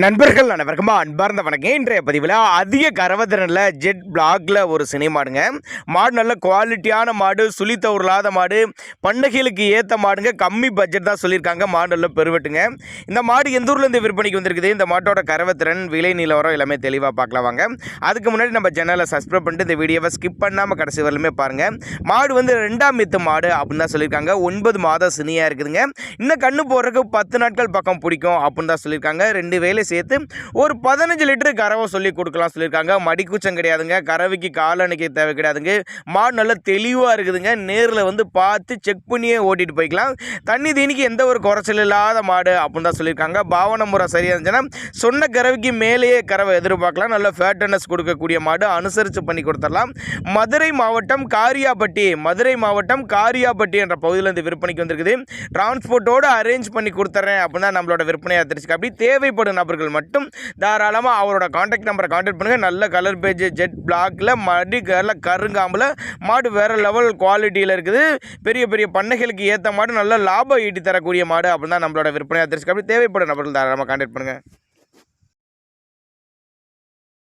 நண்பர்கள் அனைவருக்கும் அன்பார்ந்த வணக்கம். இன்றைய பதிவில் அதிக கரவத்திரனில் ஜெட் பிளாக்ல ஒரு சினிமாடுங்க மாடு நல்ல குவாலிட்டியான மாடு சுழித்த உருளாத மாடு பண்டிகைகளுக்கு ஏற்ற மாடுங்க கம்மி பட்ஜெட் தான் சொல்லியிருக்காங்க. மாடு நல்ல பெருவெட்டுங்க. இந்த மாடு எந்த ஊர்லேருந்து விற்பனைக்கு வந்திருக்குது? இந்த மாட்டோட கரவத்திறன் விலை நிலவரம் எல்லாமே தெளிவாக பார்க்கலாம் வாங்க. அதுக்கு முன்னாடி நம்ம சேனலை சப்ஸ்கிரைப் பண்ணிட்டு இந்த வீடியோவை ஸ்கிப் பண்ணாமல் கடைசி வரலுமே பாருங்கள் மாடு வந்து ரெண்டாம் மித்து மாடு அப்படின்னு தான் சொல்லியிருக்காங்க. ஒன்பது மாதம் சினியாக இருக்குதுங்க. இன்னும் கண்ணு போடுறதுக்கு பத்து நாட்கள் பக்கம் பிடிக்கும் அப்படின்னு தான் சொல்லியிருக்காங்க. ரெண்டு வேலை சேர்த்து ஒரு பதினஞ்சு லிட்டரு கறவை சொல்லி கொடுக்கலாம் சொல்லியிருக்காங்க. மடிக்குச்சம் கிடையாதுங்க. கறவைக்கு காலணிக்க தேவை கிடையாதுங்க. மாடு நல்லா தெளிவாக இருக்குதுங்க. நேரில் வந்து பார்த்து செக் பண்ணியே ஓட்டிட்டு போய்க்கலாம். தண்ணி தீனிக்கு எந்த ஒரு குறைச்சல் இல்லாத மாடு அப்படின்னு தான் சொல்லியிருக்காங்க. பாவன முறை சரியாக இருந்துச்சுன்னா சொன்ன கறவைக்கு மேலேயே கறவை எதிர்பார்க்கலாம். நல்ல ஃபேட்டனஸ் கொடுக்கக்கூடிய மாடு அனுசரித்து பண்ணி கொடுத்துடலாம். மதுரை மாவட்டம் காரியாபட்டி மதுரை மாவட்டம் காரியாபட்டி என்ற பகுதியில் விற்பனைக்கு வந்திருக்குது. டிரான்ஸ்போர்ட்டோடு அரேஞ்ச் பண்ணி கொடுத்துட்றேன் அப்படின்னா நம்மளோட விற்பனையை தெரிஞ்சுக்க அப்படி தேவைப்படும் நண்பர்கள் மட்டும் தாராளமாக அவரோட காண்டாக்ட் நம்பரை காண்டாக்ட் பண்ணுங்கள் நல்ல கலர் பேஜ் ஜெட் பிளாக்ல மடி நல்ல கருங்காம்பில் மாடு வேறு லெவல் குவாலிட்டியில் இருக்குது. பெரிய பெரிய பண்ணைகளுக்கு ஏற்ற மாடு நல்ல லாபம் ஈட்டி தரக்கூடிய மாடு அப்படின்னா நம்மளோட விற்பனையாக தெரிஞ்சுக்க அப்படி தேவைப்படும் நபர்கள் தாராளமாக காண்டாக்ட் பண்ணுங்கள்